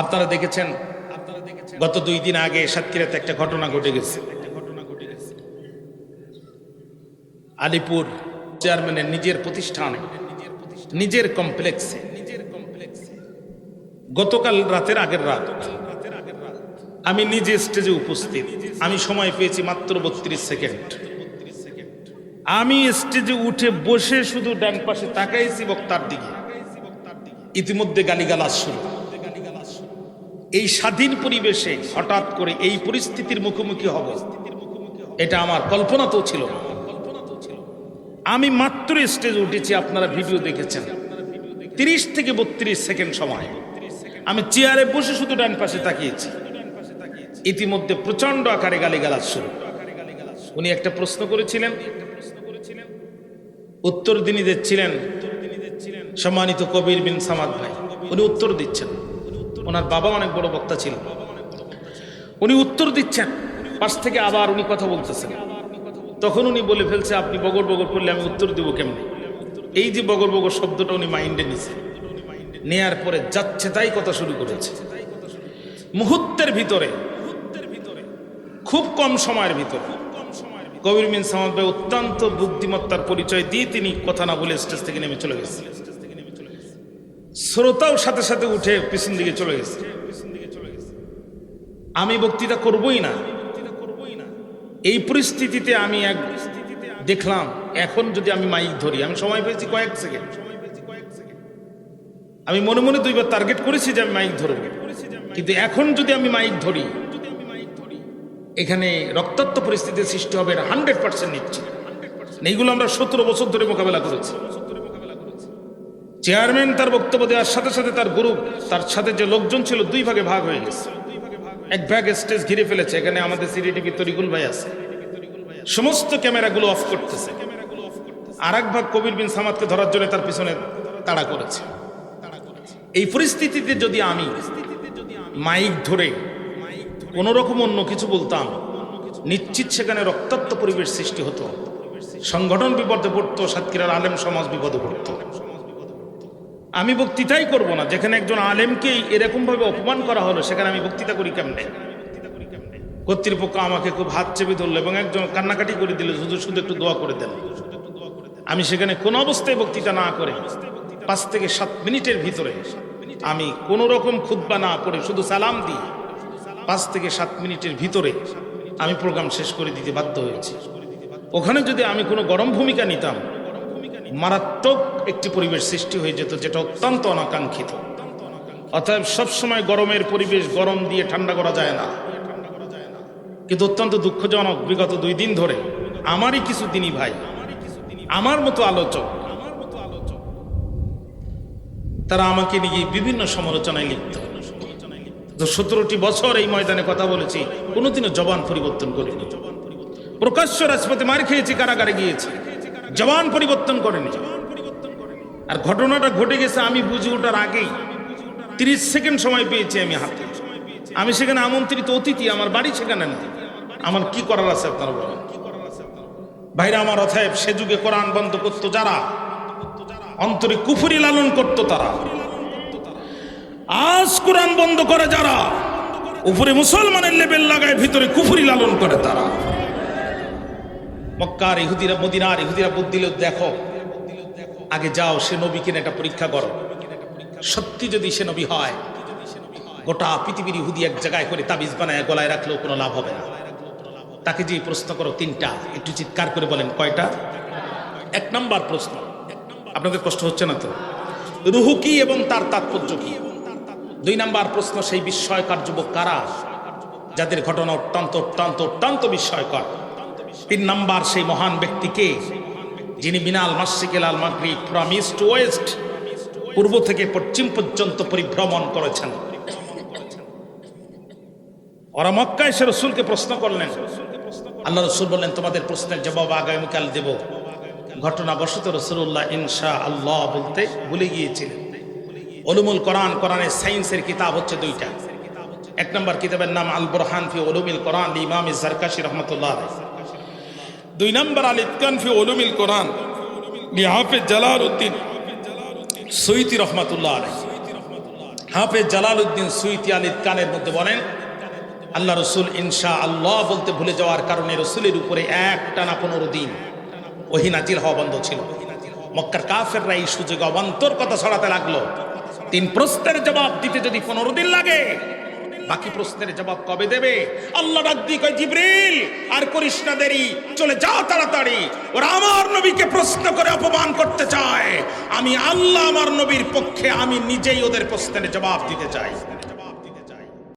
আপনারা দেখেছেন, গত দুই দিন আগে সাতক্ষীরাতে একটা ঘটনা ঘটে গেছে। আলিপুর চেয়ারম্যানের নিজের প্রতিষ্ঠানে, নিজের কমপ্লেক্সে নিজের গতকাল রাতের আগের রাত, আমি নিজে স্টেজে উপস্থিত। আমি সময় পেয়েছি মাত্র বত্রিশ সেকেন্ড। আমি স্টেজে উঠে বসে শুধু ডান পাশে তাকাইছি বক্তার দিকে। ইতিমধ্যে গালিগালাজ শুরু। এই স্বাধীন পরিবেশে হঠাৎ করে এই পরিস্থিতির মুখোমুখি হব, এটা আমার কল্পনা তো ছিল আমি মাত্র স্টেজে উঠেছি, আপনারা ভিডিও দেখেছেন। তিরিশ থেকে বত্রিশ সেকেন্ড সময়। আমি চেয়ারে বসে শুধু ডান পাশে তাকিয়েছি। ইতিমধ্যে প্রচণ্ড আকারে গালিগালাজ শুরু। উনি একটা প্রশ্ন করেছিলেন। উত্তর তিনি দিচ্ছিলেন সম্মানিত কবির বিন সামাদ ভাই। উনি উত্তর দিচ্ছেন। ওনার বাবা অনেক বড় বক্তা ছিল। উনি উত্তর দিচ্ছেন, পাশ থেকে আবার উনি কথা বলতেছেন। তখন উনি বলে ফেলছে, আপনি বগর বগর করলে আমি উত্তর দিব কেমনি? এই যে বগর বগর শব্দটা উনি মাইন্ডে নিছে। নেয়ার পরে যাচ্ছে তাই কথা শুরু করেছে। মুহূর্তের ভিতরে, খুব কম সময়ের ভিতরে, কবির মিন সামাদ অত্যন্ত বুদ্ধিমত্তার পরিচয় দিয়ে তিনি কথা না বলে স্টেজ থেকে নেমে চলে গেছে। শ্রোতাও সাথে সাথে উঠে পিছন দিকে চলে গেছে। আমি বক্তৃতা করবই না। এই পরিস্থিতিতে আমি এক দেখলাম, এখন যদি আমি মাইক ধরি, আমি সময় পেয়েছি কয়েক সেকেন্ড আমি মনে মনে দুইবার টার্গেট করেছি যে আমি মাইক ধরব। কিন্তু এখন যদি আমি মাইক ধরি, এখানে রক্তাক্ত পরিস্থিতির সৃষ্টি হবে হান্ড্রেড পার্সেন্ট নিচ্ছে এইগুলো আমরা সতেরো বছর ধরে মোকাবেলা করেছি। চেয়ারম্যান তার বক্তব্য দেওয়ার সাথে সাথে তার গ্রুপ তার সাথে যে লোকজন ছিল দুই ভাগে ভাগ হয়ে গেছে। এক ভাগ স্টেজ ঘিরে ফেলেছে, এখানে আমাদের সিডিটিভি তরিকুল ভাই আছে। সমস্ত ক্যামেরাগুলো অফ করতেছে। আর এক ভাগ কবির বিন সামাদকে ধরার জন্য তার পিছনে তাড়া করেছে। এই পরিস্থিতিতে যদি আমি মাইক ধরে কোন রকম অন্য কিছু বলতাম, নিশ্চিত সেখানে রক্তাক্ত পরিবেশ সৃষ্টি হতো। সংগঠন বিপদে পড়তো, সাতক্ষীরার আলেম সমাজ বিপদে পড়তো। আমি বক্তৃতাই করব না। যেখানে একজন আলেমকেই এরকমভাবে অপমান করা হলো, সেখানে আমি বক্তৃতা করি কেমনে? কর্তৃপক্ষ আমাকে খুব হাত চেপে ধরলো এবং একজন কান্নাকাটি করে দিল শুধু শুধু একটু দোয়া করে দেন। আমি সেখানে কোনো অবস্থায় বক্তৃতা না করে পাঁচ থেকে সাত মিনিটের ভিতরে আমি কোনো রকম খুদ্া না করে শুধু সালাম দিই পাঁচ থেকে সাত মিনিটের ভিতরে আমি প্রোগ্রাম শেষ করে দিতে বাধ্য হয়েছি। ওখানে যদি আমি কোনো গরম ভূমিকা নিতাম মারাত্মক একটি পরিবেশ সৃষ্টি হয়ে যেত যেটা অত্যন্ত অনাকাঙ্ক্ষিত। অতএব সবসময় গরমের পরিবেশ গরম দিয়ে ঠান্ডা করা যায় না। কিন্তু অত্যন্ত দুঃখজনক, বিগত দুই দিন ধরে আমারই কিছু দিনই ভাই, আমার মতো আলোচক, তারা আমাকে নিয়ে বিভিন্ন সমালোচনায় লিপ্ত। সতেরোটি বছর এই ময়দানে কথা বলেছি, কোনোদিনও জবান পরিবর্তন করিনি। প্রকাশ্য রাজপথে মার খেয়েছি, কারাগারে গিয়েছি। জবান পরিবর্তন করেনি আর ঘটনাটা ঘটে গেছে আমি বুঝে ওঠার আগেই। তিরিশ সেকেন্ড সময় পেয়েছি আমি হাতে। আমি সেখানে আমন্ত্রিত অতিথি, আমার বাড়ি সেখানে না। আমার কি করার আছে আপনারা বলেন। ভাইরা, আমার অথায় সে যুগে কোরআন বন্ধ করতো যারা? অন্তরে কুফুরি লালন করতো তারা। আজ কোরআন বন্ধ করে যারা? উপরে মুসলমানের লেবেল লাগায় ভিতরে কুফুরি লালন করে তারা। মক্কার ইহুদিরা, মদিনার ইহুদিরা বুদ্ধ দিল দেখো, আগে যাও, সে নবী কিনে একটা পরীক্ষা করো। সত্যি যদি সে নবী হয়, গোটা পৃথিবীর ইহুদি এক জায়গায় করে তাবিজ বানায়, গলায় রাখলেও কোনো লাভ হবে না। তাকে যে প্রশ্ন করো তিনটা, একটু চিৎকার করে বলেন, কয়টা? এক নম্বর প্রশ্ন। আপনাদের কষ্ট হচ্ছে না তো? রুহু কি এবং তার তাৎপর্য কি? দুই নাম্বার প্রশ্ন, সেই বিস্ময়কর যুবক কারা? যাদের ঘটনা অত্যন্ত অত্যন্ত অত্যন্ত বিস্ময়কর। তিন নাম্বার সেই মহান ব্যক্তিকে যিনি মিনাল মাসিকেল আল মাগরি ফ্রম ইস্ট ওয়েস্ট পূর্ব থেকে পশ্চিম পর্যন্ত পরিভ্রমণ করেছেন। ওরা মক্কায় সে রসুলকে প্রশ্ন করলেন, আল্লাহ রসুল বললেন, তোমাদের প্রশ্নের জবাব আগামীকাল দেব। ঘটনাবশত রসুল্লাহ ইনশা আল্লাহ বলতে ভুলে গিয়েছিলেন। অলুমুল কোরআন, কোরআনের সায়েন্সের কিতাব হচ্ছে দুইটা। এক নম্বর কিতাবের নাম আল বুরহান ফি ওলুমিল কোরআন, ইমাম জারকাশি রহমতুল্লাহ দুই নম্বর আল ইতকান ফি ওলুমিল কোরআন হাফিজ জালাল উদ্দিন সৈতি রহমতুল্লাহ হাফেজ জালালউদ্দিন সুইতি আলীর কানের মধ্যে বলেন, আল্লাহ রসুল ইনশা আল্লাহ বলতে ভুলে যাওয়ার কারণে রসুলের উপরে এক টানা পনেরো দিন ওহি নাজিল হওয়া বন্ধ ছিল। মক্কার কাফেররা এই সুযোগে অবান্তর কথা ছড়াতে লাগল। তিন প্রশ্নের জবাব দিতে যদি পনেরো দিন লাগে বাকি প্রশ্নের জবাব কবে দেবে? আল্লাহ ডাক দিয়ে কয়, জিব্রিল, আর করিস না দেরি। চলে যাও তাড়াতাড়ি। ওরা আমার নবীকে প্রশ্ন করে অপমান করতে চায়। আমি আল্লাহ আমার নবীর পক্ষে আমি নিজেই ওদের প্রশ্নের জবাব দিতে চাই।